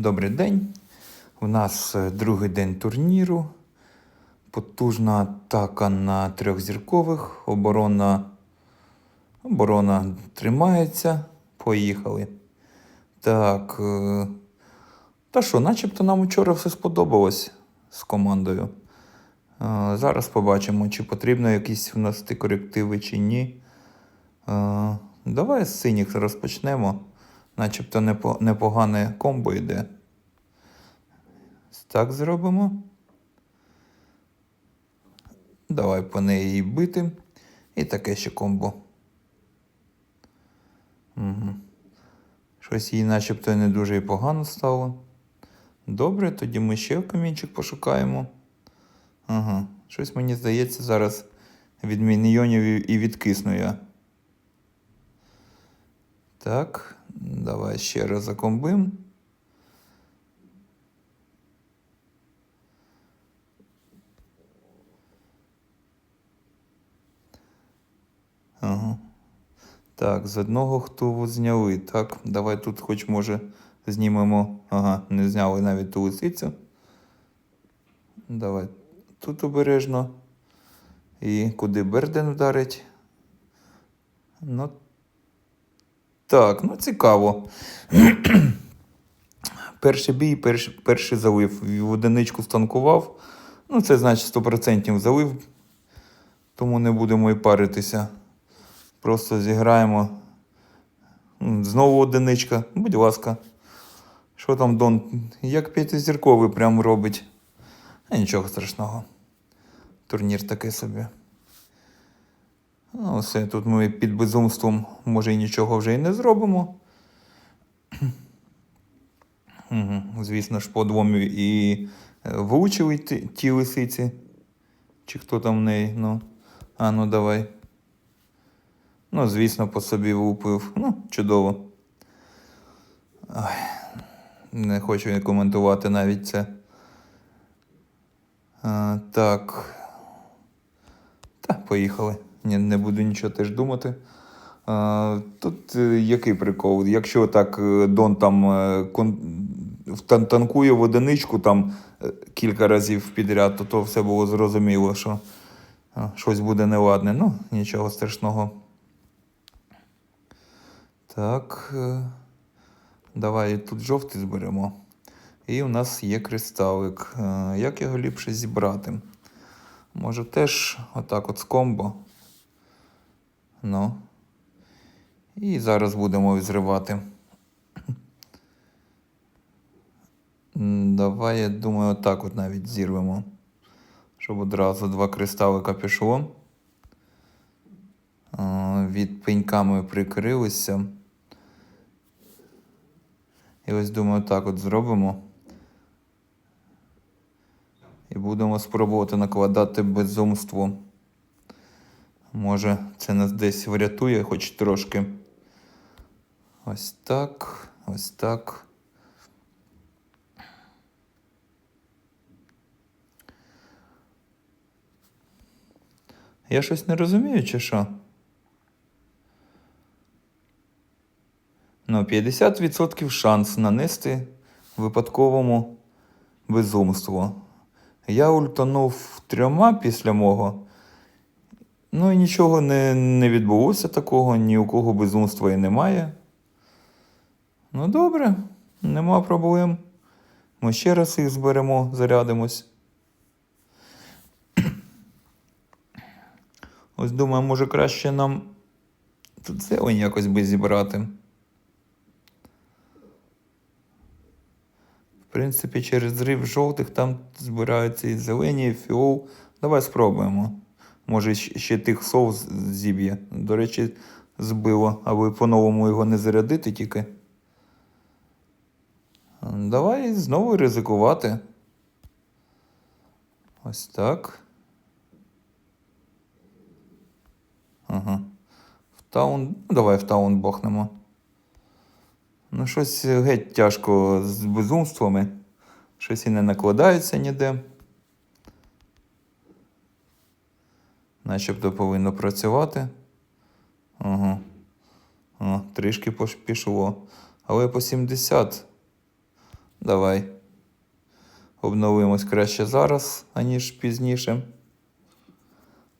Добрий день. У нас е, другий день турніру. Потужна атака на трьохзіркових. Оборона. Оборона тримається. Поїхали. Так. е, Та що, начебто нам вчора все сподобалось з командою. Е, Зараз побачимо, чи потрібно якісь внести корективи, чи ні. Давай з синіх розпочнемо. Начебто непогане комбо йде. Так зробимо. Давай по неї бити. І таке ще комбо. Угу. Щось їй начебто не дуже і погано стало. Добре, тоді ми ще камінчик пошукаємо. Ага. Щось мені здається, зараз від міньйонів і- відкисну я. Так, давай ще раз закомбим. Так, з одного хтову зняли. Так, давай тут хоч може знімемо. Ага, не зняли навіть ту лисицю. Давай тут обережно. І куди Берден вдарить? Ну, так, ну цікаво. Перший бій, перш, перший залив. В одиничку станкував. Ну, це значить 100% залив. Тому не будемо і паритися. Просто зіграємо. Знову одиничка. Будь ласка. Що там Дон? Як п'ятизірковий прям робить. Нічого страшного. Турнір такий собі. Ну, все, тут ми під безумством, може, і нічого вже і не зробимо. Звісно ж, по двом і е, влучили ті, ті лисиці. Чи хто там в неї? Ну. А, ну давай. Ну, звісно, по собі влупив. Ну, чудово. Ой, не хочу коментувати навіть це. А, так. Та, поїхали. Ні, не буду нічого теж думати. А, тут е, який прикол? Якщо так е, Дон там е, кон... танкує в одиничку там кілька разів підряд, то, то все було зрозуміло, що щось буде неладне. Ну, нічого страшного. Так. е, Давай тут жовтий зберемо. І у нас є кристалик. Е, Як його ліпше зібрати? Може теж отак от з комбо. Ну. І зараз будемо зривати. Давай, я думаю, отак от навіть зірвемо. Щоб одразу два кристалика пішло. Е, Від пеньками прикрилися. І ось думаю, так от зробимо. І будемо спробувати накладати безумство. Може, це нас десь врятує, хоч трошки. Ось так, ось так. Я щось не розумію, чи що? Ну, 50% шанс нанести випадковому безумству. Я ультанув трьома після мого. Ну і нічого не, не відбулося такого, ні у кого безумства і немає. Ну, добре, нема проблем. Ми ще раз їх зберемо, зарядимось. Ось думаю, може краще нам зелень якось би зібрати. В принципі, через зрив жовтих там збираються і зелені, і фіол. Давай спробуємо. Може, ще тих сов зіб'є. До речі, збило, аби по-новому його не зарядити тільки. Давай знову ризикувати. Ось так. Ага. В таун. Давай в таун бохнемо. Ну, щось геть тяжко з безумствами. Щось і не накладається ніде. Начебто повинно працювати. Ага. О, трішки пішло. Але по 70. Давай. Обновимось краще зараз, аніж пізніше.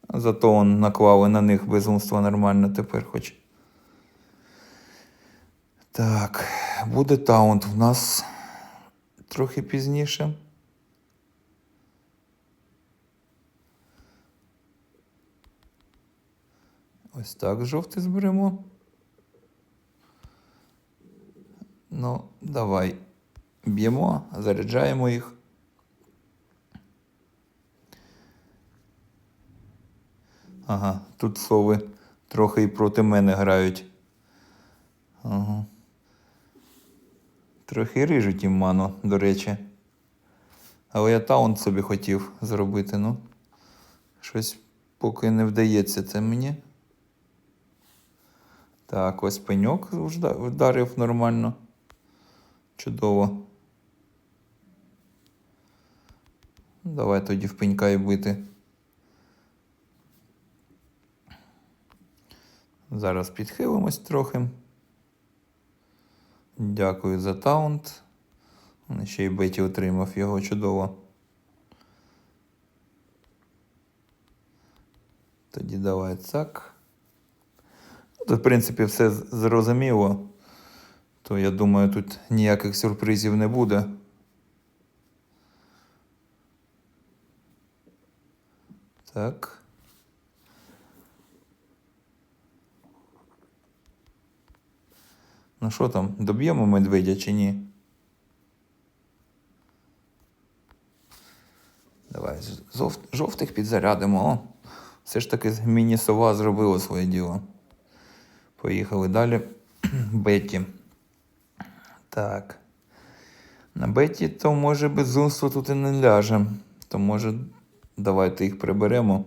Зато он наклали на них безумство нормально тепер хоч. Так, буде таунт в нас трохи пізніше. Ось так жовтий зберемо. Ну, давай б'ємо, заряджаємо їх. Ага, тут сови трохи і проти мене грають. Ага. Трохи рижуть їм ману, до речі. Але я таунт собі хотів зробити, ну. Щось поки не вдається це мені. Так, ось пеньок вдарив нормально. Чудово. Давай тоді в пенька і бити. Зараз підхилимось трохи. Дякую за таунт. Ще й Беті отримав його чудово. Тоді давай так. Ну, Тут, в принципі, все зрозуміло. То я думаю, тут ніяких сюрпризів не буде. Так. Ну що там, доб'ємо медведя чи ні? Давай жовтих підзарядимо. О, все ж таки міні-сова зробила своє діло. Поїхали далі. Бетті. Так. На Бетті то може безумство тут і не ляже. То може давайте їх приберемо.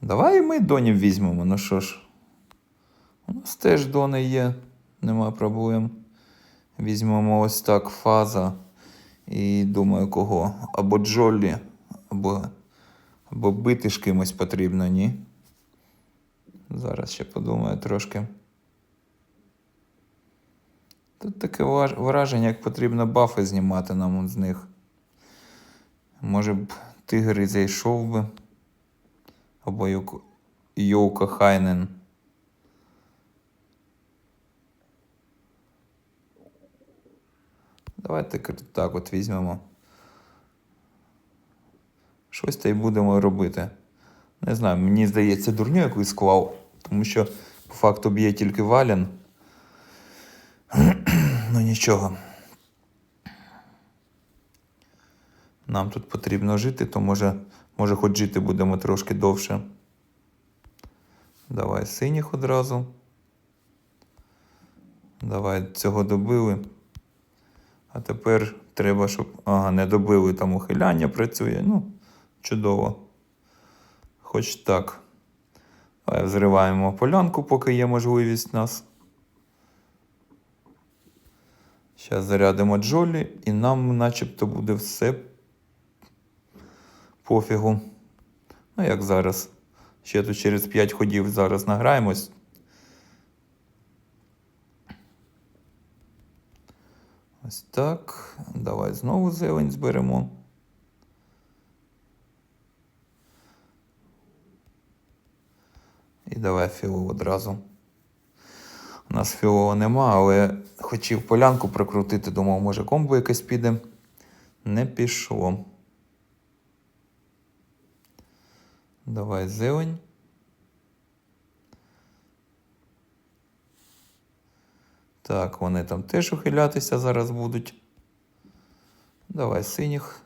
Давай ми донів візьмемо, ну що ж. У нас теж дони є, нема проблем. Візьмемо ось так фаза. І думаю, кого? Або Джоллі, або, або бити ж кимось потрібно, ні? Зараз ще подумаю трошки. Тут таке враження, як потрібно бафи знімати нам з них. Може б тигр і зайшов би. Або Йоука Хайнен. Давайте так от візьмемо. Щось та й будемо робити. Не знаю, мені здається, дурню якусь склав, тому що по факту б'є тільки валін. ну нічого. Нам тут потрібно жити, то може, може хоч жити будемо трошки довше. Давай синіх одразу. Давай цього добили. А тепер треба, щоб. Ага, не добили там ухиляння працює. Ну, чудово. Хоч так. Давай взриваємо полянку, поки є можливість нас. Зараз зарядимо Джолі, і нам начебто буде все пофігу. Ну, як зараз. Ще тут через 5 ходів зараз награємось. Ось так. Давай знову зелень зберемо. І давай філо одразу. У нас філова нема, але хотів полянку прокрутити, думав, може комбо якесь піде. Не пішло. Давай зелень. Так, вони там теж ухилятися зараз будуть. Давай синіх.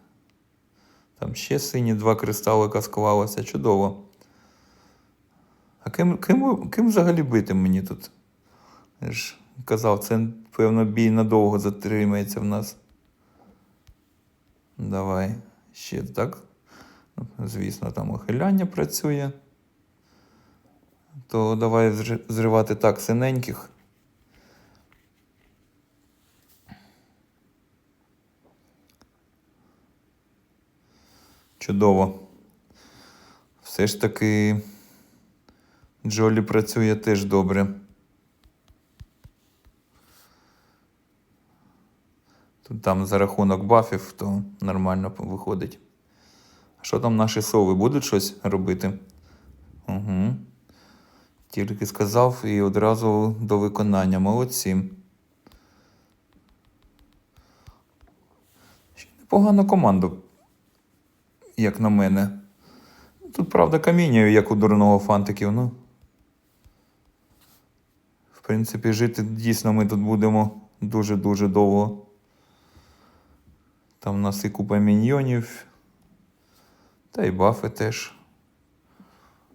Там ще сині два кристалика склалося. Чудово. А ким, ким, ким взагалі бити мені тут? Я ж казав, це, певно, бій надовго затримається в нас. Давай. Ще так. Ну, Звісно, там ухиляння працює. То давай зривати так синеньких. Чудово. Все ж таки Джолі працює теж добре. Тут там за рахунок бафів, то нормально виходить. А що там наші сови будуть щось робити? Угу. Тільки сказав і одразу до виконання. Молодці. Ще команда, як на мене. Тут, правда, каміння, як у дурного фантиків, ну. В принципі, жити дійсно ми тут будемо дуже-дуже довго. Там у нас і купа міньйонів. Та й бафи теж.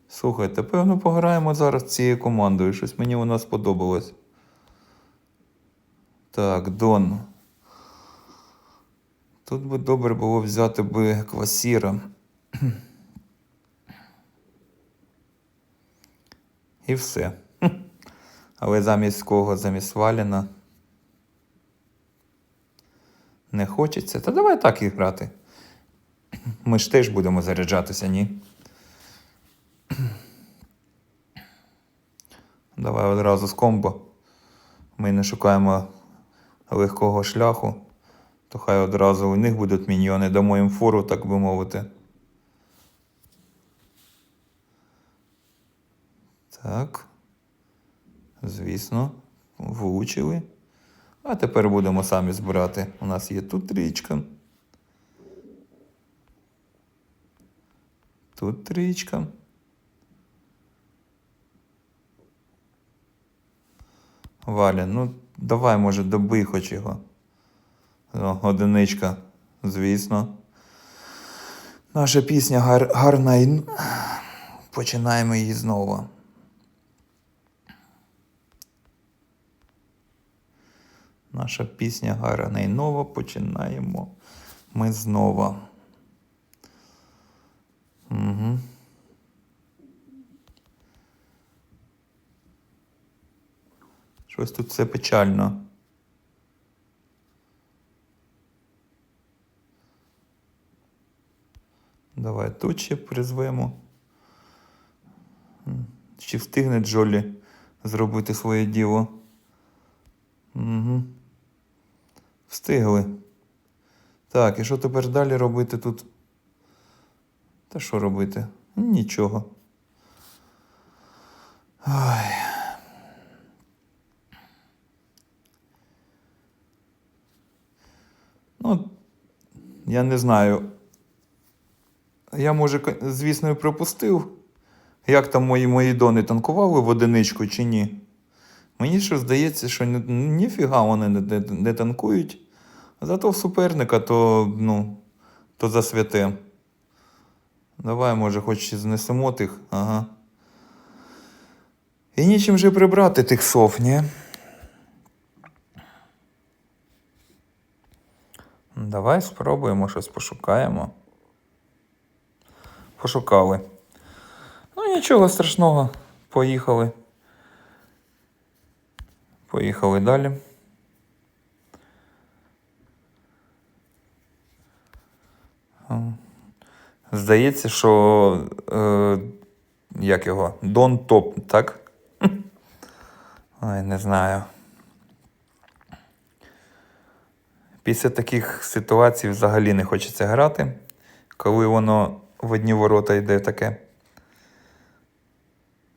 Слухайте, певно, пограємо зараз цією командою. Щось мені вона сподобалось. Так, Дон. Тут би добре було взяти би квасіра. І все. Але замість кого? Замість Валіна. Не хочеться. Та давай так і грати. Ми ж теж будемо заряджатися, ні? Давай одразу з комбо. Ми не шукаємо легкого шляху, то хай одразу у них будуть міньйони, дамо їм фору, так би мовити. Так. Звісно, влучили. А тепер будемо самі збирати. У нас є тут трічка. Тут трічка. Валя, ну давай, може, добий хоч його. О, одиничка, звісно. Наша пісня гар- гарна починаємо її знову. Наша пісня гарна і нова. Починаємо ми знову. Угу. Щось тут все печально. Давай тут ще призвемо. Чи встигне Джолі зробити своє діло? Угу. Встигли. Так, і що тепер далі робити тут? Та що робити? Нічого. Ой. Ну, я не знаю. Я, може, звісно, і пропустив. Як там мої мої дони танкували в одиничку чи ні? Мені що здається, що ніфіга вони не, не, не танкують. Зато в суперника то, ну, то за святе. Давай, може, хоч знесемо тих. Ага. І нічим же прибрати тих сов, ні? Давай спробуємо щось пошукаємо. Пошукали. Ну, нічого страшного. Поїхали. Поїхали далі. Здається, що. Е, як його? Дон топ, так? Ой, не знаю. Після таких ситуацій взагалі не хочеться грати, коли воно в одні ворота йде таке.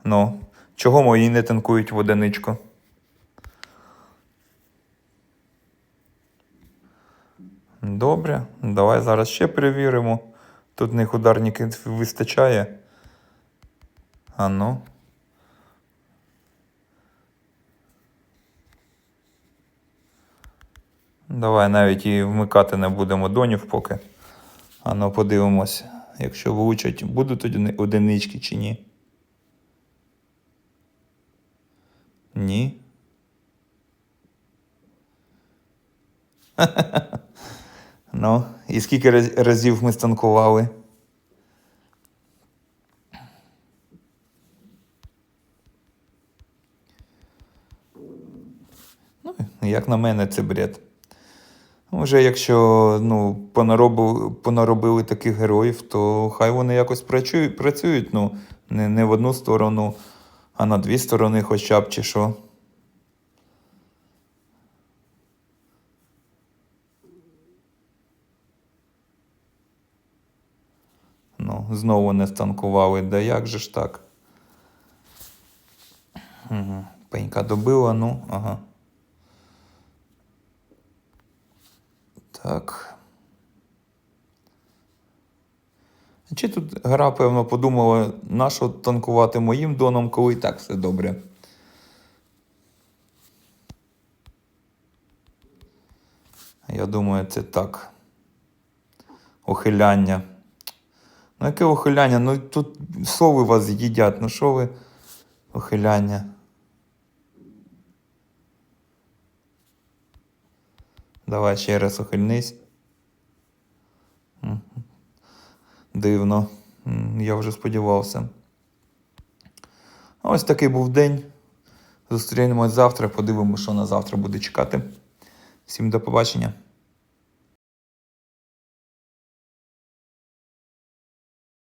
Ну, чого мої не танкують в одиничку? Добре, давай зараз ще перевіримо. Тут в них ударників вистачає. А ну. Давай навіть і вмикати не будемо донів поки. А ну подивимось, якщо влучать, будуть одини- одинички чи ні. Ні. Ну, і скільки разів ми станкували? Ну, як на мене, це бред. Вже, якщо ну, понаробили, понаробили таких героїв, то хай вони якось працюють, працюють ну, не, не в одну сторону, а на дві сторони хоча б чи що. Ну, Знову не станкували. Да як же ж так? Угу. Пенька добила, ну, ага. Так. Чи тут гра, певно, подумала, на що танкувати моїм доном, коли і так все добре. Я думаю, це так. Ухиляння. Ну, яке ухиляння? Ну тут сови вас їдять. Ну що ви? Ухиляння. Давай ще раз ухильнись. Дивно. Я вже сподівався. Ось такий був день. Зустрінемось завтра, подивимося, що на завтра буде чекати. Всім до побачення.